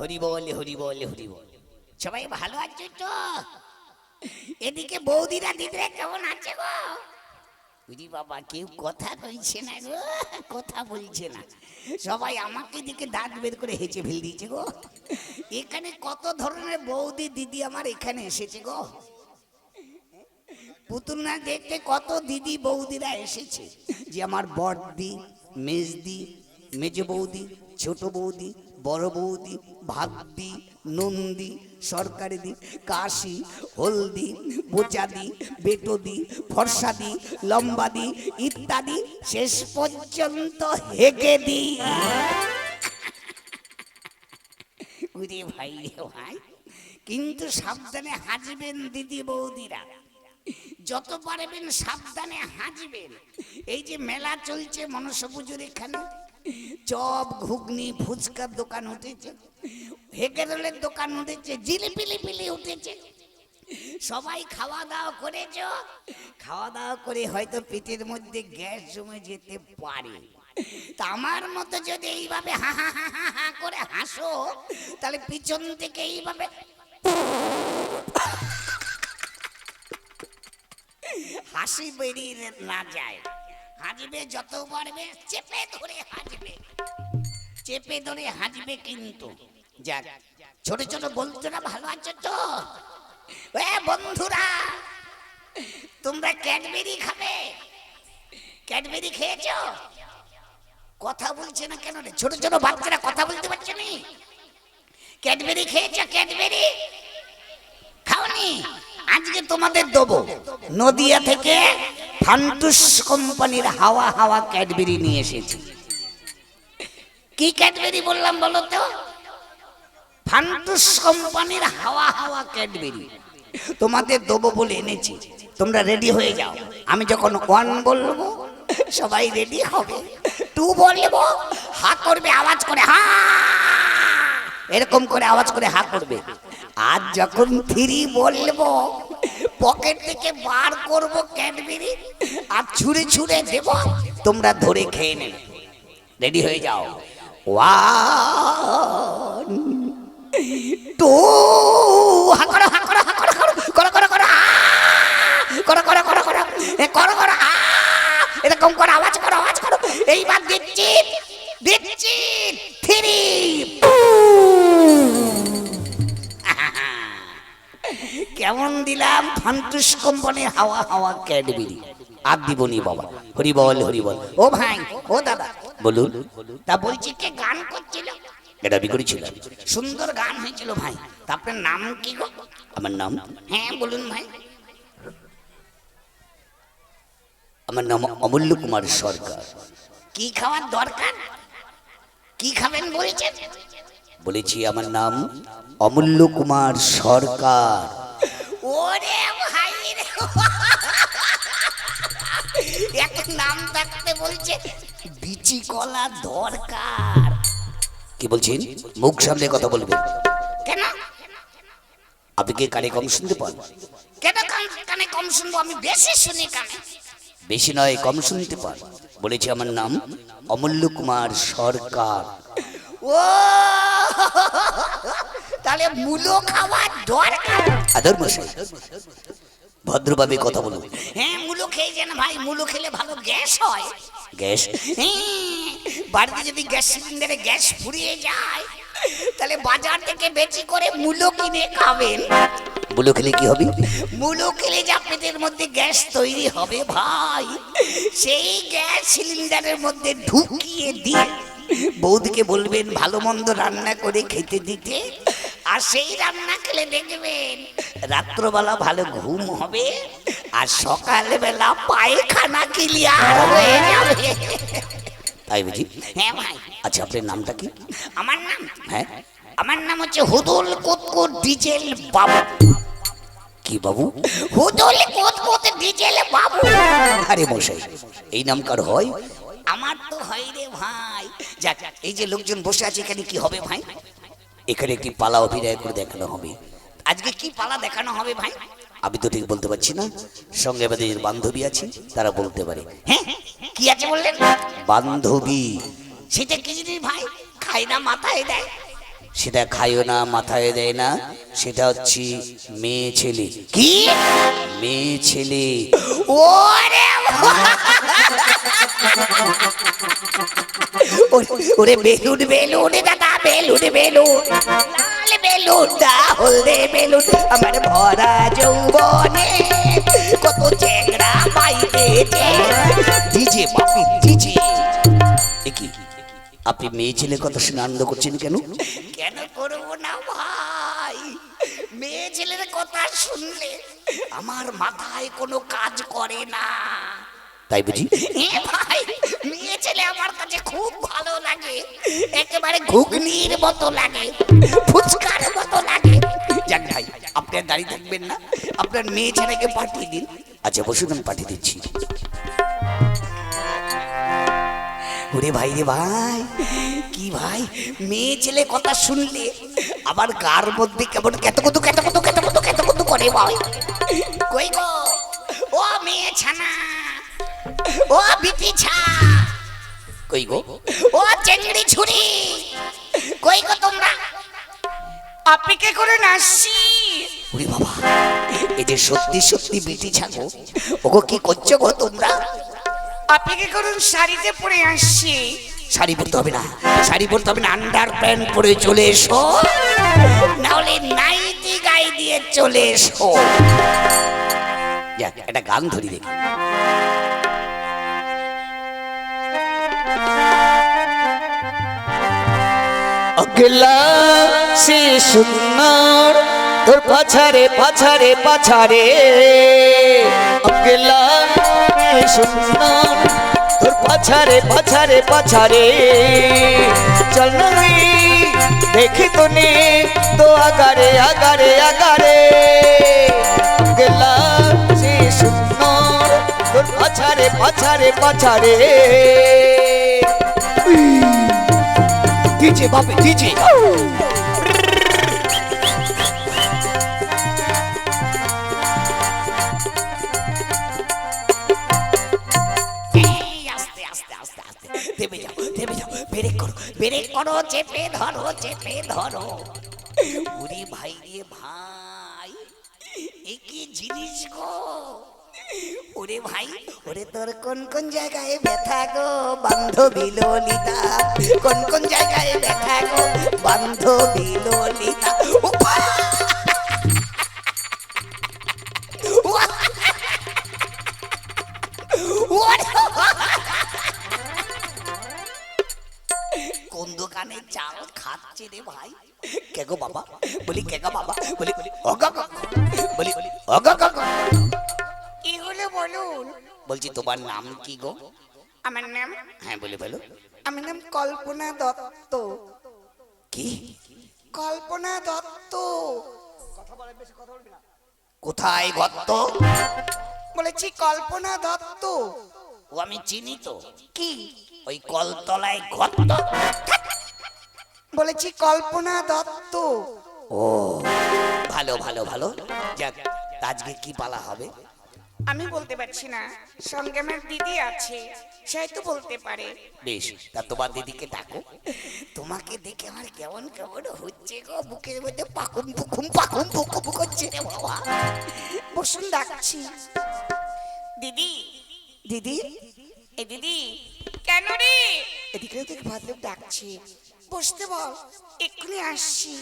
হরি বল হরি বল হরি বল। সবাই ভালো তো? এদিকে বৌদিরা, দিদিরা কেমন আছে গো? বাবা, কেউ কথা না গো, কথা বলছে না। সবাই আমাকে দিকে দাঁত বের করে হেঁচে ফেল দিয়েছে গো। এখানে কত ধরনের বৌদি, দিদি আমার এখানে এসেছে গো? পুতুল না দেখতে কত দিদি, বৌদিরা এসেছে। যে আমার বড়দি মেজদি, মেজ বৌদি, ছোট বৌদি, বড় বৌদি ভাগ্দি নন্দী সরকারি দি কাশি, হলদি, বোচাদি, বেটদি, ফর্সাদি, লম্বাদি ইত্যাদি শেষ পর্যন্ত হেগে দি ভাই ভাই, কিন্তু সাবধানে হাজবেন দিদি বৌদিরা। যত পারবেন সাবধানে হাজবেন এই যে মেলা চলছে মনসা পুজোর এখানে, চপ, ঘুগনি, ফুচকার দোকান উঠেছে হেকেরলের দোকান উঠেছে জিলিপি লিপিলি উঠেছে। সবাই খাওয়া দাওয়া করেছ? খাওয়া দাওয়া করে হয়তো পেটের মধ্যে গ্যাস জমে যেতে পারে। তা আমার মতো যদি এইভাবে হা হা হা হা করে হাসো, তাহলে পিছন থেকে এইভাবে হাসি বেরিয়ে না যায়। হাজবে যত পারবে, চেপে ধরে হাজবে চেপে ধরে হাজবে কিন্তু। যাক, ছোট ছোট বন্ধুরা ভালো আছো তো? এ বন্ধুরা, তোমরা ক্যাডবেরি খাবে? ক্যাডবেরি খেয়েছো? কথা বলছে না কেন রে? ছোট ছোট বাচ্চারা কথা বলতে পারছে নি। ক্যাডবেরি খেয়েছো, ক্যাডবেরি? খাওনি? আজকে তোমাদের দেবো। নদিয়া থেকে ফান্টুস কোম্পানির হাওয়া হাওয়া ক্যাডবেরি নিয়ে এসেছি। কি ক্যাডবেরি বললাম বলো তো? ফান্টুস কোম্পানির হাওয়া হাওয়া ক্যাডবেরি। তোমাদের দেবো বলে এনেছি। তোমরা রেডি হয়ে যাও। আমি যখন ওয়ান বলব, সবাই রেডি হবে। টু বলব, হা করবে, আওয়াজ করে, হা! এরকম করে আওয়াজ করে হা করবে আর যখন থ্রি বলব, পকেট থেকে বার করব ক্যাডবেরি, আর ছুঁড়ে ছুঁড়ে দেব, তোমরা ধরে খেয়ে নেবে। রেডি হয়ে যাও। ওয়ান, টু ফান্টুস কোম্পানির হাওয়া হাওয়া ক্যাডবেরি। আর দিবনি বাবা। হরি বল হরি বল। ও ভাই, ও দাদা। বলুন। তা বলছি কে গান করছিল? এটা বিকরি ছিল। সুন্দর গান হয়েছিল ভাই। তা আপনার নাম কি গো? আমার নাম? হ্যাঁ বলুন ভাই। আমার নাম অমূল্য কুমার সরকার। কি খাওয়ার দরকার? কি খাবেন বলেছেন? বলেছি, আমার নাম অমূল্য কুমার সরকার। ওরে ভাই রে। এক নাম থাকতে বলছে বিচি কলা দরকার। কি বলছেন? মুখ সামনে কথা বলবেন কেন? আপনি কি কানে কম শুনতে পান? কেন কানে কম শুনব? আমি বেশি শুনি কানে। বেশি নয় কম শুনতে পান। বলেছি আমার নাম অমূল্য কুমার সরকার। ও তাহলে মূলো খাওয়ার দরকার। আদর মশাই ভদ্রভাবে কথা বলুন। হ্যাঁ মূলো খেয়ে যান ভাই মূলো খেলে ভালো গ্যাস হয়। গ্যাস? বাড়িতে যদি গ্যাস সিলিন্ডারে গ্যাস ফুরিয়ে যায় তাহলে বাজার থেকে বেশি করে মূলো কিনে খাবেন। মূলো খেলে কি হবে? মূলো খেলে যা পেটের মধ্যে গ্যাস তৈরি হবে ভাই সেই গ্যাস সিলিন্ডারের মধ্যে ঢুকিয়ে দিয়ে বৌদিকে বলবেন ভালো মন্দ রান্না করে খেতে দিতে। আর সেই রান্না খেলে দেখবেন রাত্রবেলা ভালো ঘুম হবে আর সকালবেলা পায়খানা ক্লিয়ার হয়ে যাবে। তাই বুঝি? হ্যাঁ ভাই। আচ্ছা আপনার নামটা কি? আমার নাম? হ্যাঁ। আমার নাম হচ্ছে হুদুল কুতকুত ডিজেল বাবু। কি বাবু? হুদুল কুতকুত ডিজেল বাবু। আরে মশাই এই নাম কার হয়? আমার তো হয় রে ভাই। যাক এই যে লোকজন বসে আছে এখানে কি হবে ভাই? এখানে একটি পালা অভিনয় করে দেখানো হবে। আজকে কি পালা দেখানো হবে ভাই? আমি তো ঠিক বলতে পারছি না। সঙ্গে আমাদের বান্ধবী আছে, তারা বলতে পারে। হ্যাঁ কি আছে বললেন? বান্ধবী। সেটা কি জিনিস ভাই? খাই না মাথায় দেয়। সেটা খাইও না, মাথায় দেয় না। সেটা হচ্ছে মেয়ে ছেলে। কি? মেয়ে ছেলে। ওরে বেলুন বেলুন দাদা বেলুন বেলুন। লাল বেলুন দা হলদে বেলুন। আমার ভরা যৌবনে কত চেংড়া পাইতেছে। DJ, Bapi, DJ. কি? আপনি মেয়ে ছেলে কথা শুনে আনন্দ করছেন কেন? কেন করব না ভাই? মেয়ে ছেলের কথা শুনলে আমার মাথায় কোনো কাজ করে না। তাই বুঝি? এ ভাই মেয়ে ছেলে আমার কাছে খুব ভালো লাগে। একেবারে ঘুগনির মতো লাগে ফুচকার মতো লাগে। যাক ভাই আপনি আর দাঁড়িয়ে থাকবেন না। আপনার মেয়ে ছেলেকে পাঠিয়ে দিন। আচ্ছা বসুন আমি পাঠিয়ে দিচ্ছি। ওরে ভাই রে ভাই কি ভাই মেয়ে ছেলে কথা শুনলে আবার গার মধ্যে কেমন কেত কত কেত কত কেত কত কেত কত করে ভাই? কই গো? ও মেয়ে ছানা ও বিটি ছা। কই গো? ও চেংড়ি ছুরি। কই গো তোমরা? অপেক্ষা করে আসছি ওরে বাবা এই যে সত্যি সত্যি বেটি ছাগো ওগো কি করছ গো তোমরা? অপেক্ষা করুন শাড়িতে পরে আসছি? শাড়ি পরতে হবে না। শাড়ি পরতে হবে না আন্ডার প্যান্ট পরে চলে এসো। নাহলে নাইটি গায়ে দিয়ে চলে এসো। যাক একটা গান ধরি দেখি। অগলা সে সুন্দর তোর পাছারে পাছারে পাছারে। অগলা সে সুন্দর তোর পাছারে পাছারে পাছারে চল না রে, দেখি তো নে তো আগারে আগারে আগারে অগলা সে সুন্দর তোর পাছারে পাছারে পাছারে ডিজে বাপে ডিজে এই, করো চেপে ধরো চেপে ধরো। ওরে ভাই রে ভাই, এ কি জিনিস গো? ওরে ভাই, ওরে তোর কোন কোন জায়গায় ব্যথা গো, বান্ধবী ললিতা? কোন কোন জায়গায় ব্যথা গো, বান্ধবী ললিতা! খাচ্ছে রে ভাই। কে গো বাবা? বলি কে গো বাবা বলি অগা বলি অগা। কি হলো বলুন? বলছি তোমার নাম কি গো? আমার নাম? হ্যাঁ বলে বলো। আমার নাম কল্পনা দত্ত। কি? কল্পনা দত্ত। কোথায় গত্ত বলেছি কল্পনা দত্ত। ও আমি চিনি তো। কি? ওই কলতলায় গত্ত বলেছি কল্পনা দত্ত। ও ভালো ভালো ভালো। যাক আজকে কি পালা হবে? আমি বলতে পারছি না। সঙ্গে আমার দিদি আছে সে তো বলতে পারে। বেশ তা তোমার দিদিকে ডাকো। তোমাকে দেখে আমার কেমন কেমন হচ্ছে গো বুকের মধ্যে পাকুম পুকুম পাকুম পুকুম করছে রে বাবা। বসুন ডাকছি। দিদি দিদি? এ দিদি কেন রে? এদিকে ওদিকে ভদ্রলোক ডাকছি। বসতে বল এক্ষুনি আসছি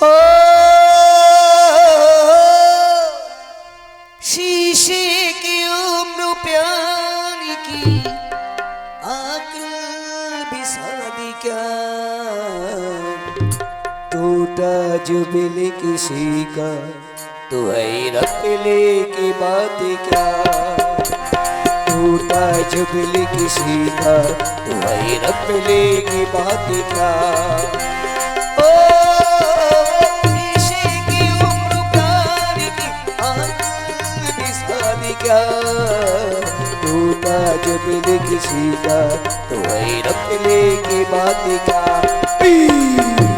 हो शीशे की उम्र प्यार की आकल भी शादी क्या टूटा जो बिल किसी का तो है रखले की बात क्या टूटा जुगली किसी का, वही रब लेगी बात क्या ओ की उम्र किसी का, वही रब लेगी बात क्या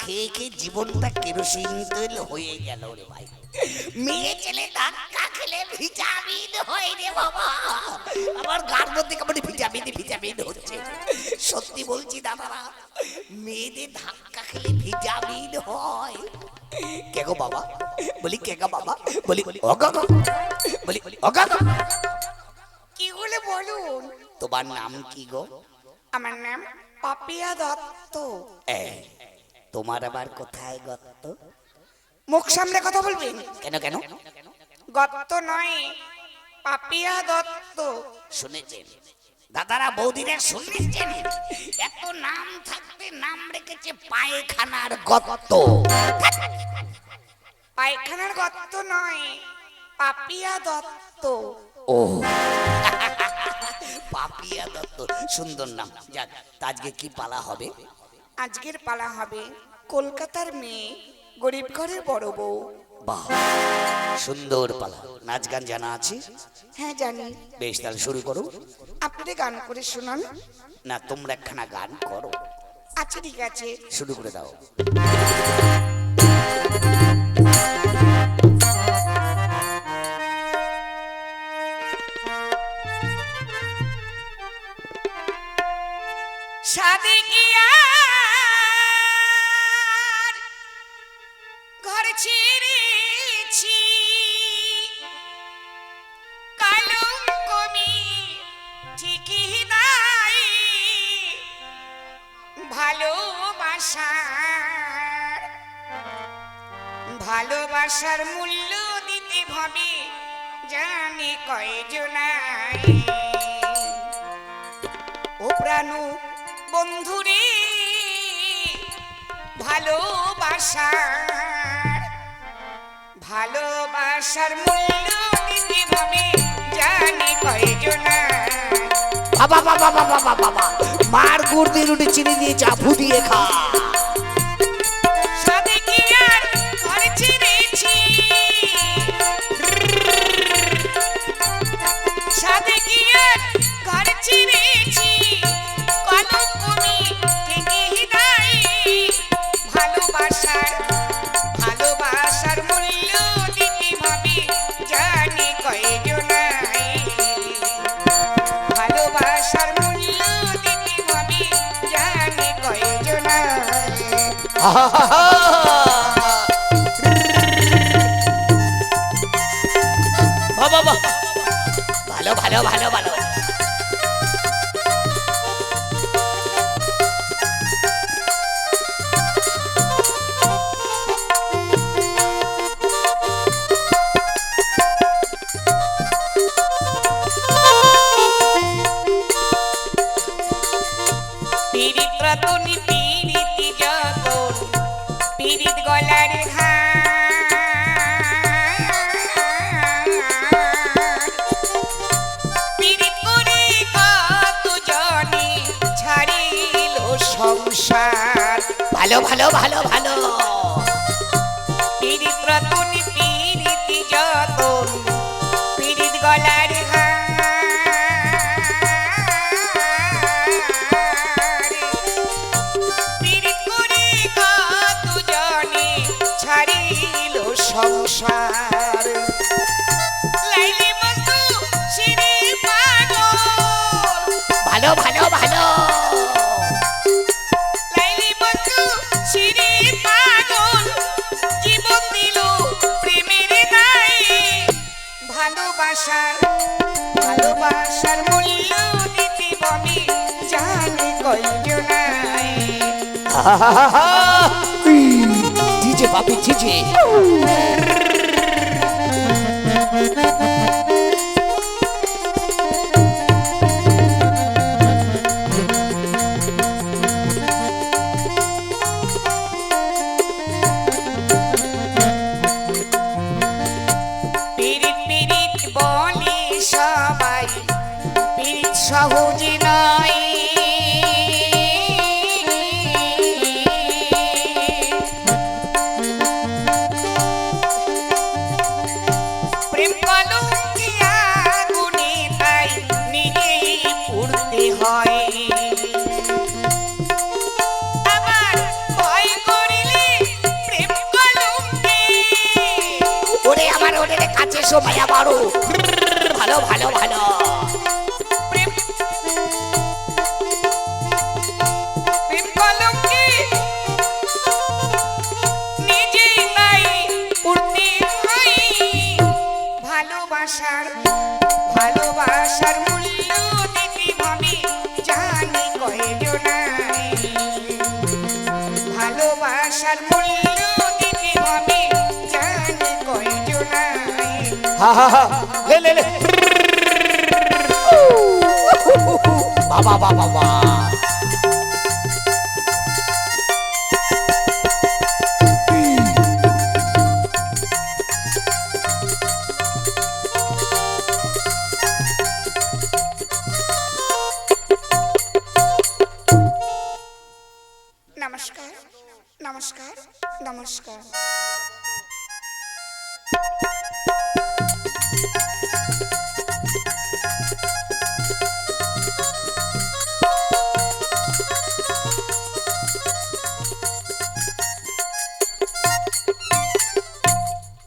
খেয়ে খেয়ে জীবনটা কেরোসিন তেল হয়ে গেল রে ভাই। মেয়ে ছেলে ধাক্কা খেলে ভিটামিন হয় রে বাবা। আমার গার মধ্যে কেমন ভিটামিন ভিটামিন হচ্ছে। সত্যি বলছি দাদারা মেয়েদের ধাক্কা খেলে ভিটামিন হয়। কে গো বাবা? বলি কে গো বাবা? বলি অগা বলি অগা কি বলে বলুন? তোমার নাম কি গো? আমার নাম পাপিয়া দত্ত। তোমার আবার কোথায় গত্ত? মুখ সামনে কথা বলবেন কেন কেন? গত্ত নয়, পাপিয়া দত্ত। শুনেছেন? দাদারা বৌদিরা শুনেছেন? এত নাম থাকতে নাম রেখেছে পায়খানার গত্ত। পায়খানার গত্ত নয়, পাপিয়া দত্ত। ও। পাপিয়া দত্ত, সুন্দর নাম। যাক আজকে কি পালা হবে? আজকের পালা হবে কলকাতার মেয়ে গরিব ঘরের বড় বউ। বাহ সুন্দর পালা। নাচ গান জানা আছে? হ্যাঁ জানি। বেশ তাহলে শুরু করো। আপনি গান করে শোনান। না তোমরা একখানা গান করো। আচ্ছা ঠিক আছে। শুরু করে দাও। ভালোবাসার। ভালোবাসার মূল্য দিতে ভাবে জানে কয়জনাই। ও প্রাণ বন্ধুরে, ভালোবাসার। ভালোবাসার মূল্য দিতে ভাবে জানে কয়জনা বাবা বাবা বাবা বাবা মার গুড় দিয়ে রুটি চিনি দিয়ে চাফু দিয়ে খা। সাথে ভালো ভালো ভালো ভালো ভালো ভালো ভালো। সংসার ভালো ভালো ভালো। ভালোবাসার ভালোবাসার মূল্য দিতে বমি জানে কয়জনাই ডিজে বাপি ডিজে মায়া বারো। ভালো ভালো ভালো। ভালোবাসার ভালোবাসার মূল্য দিতে ভাবি কয়জনাই হা হা হা লে লে লে বাবা বাবা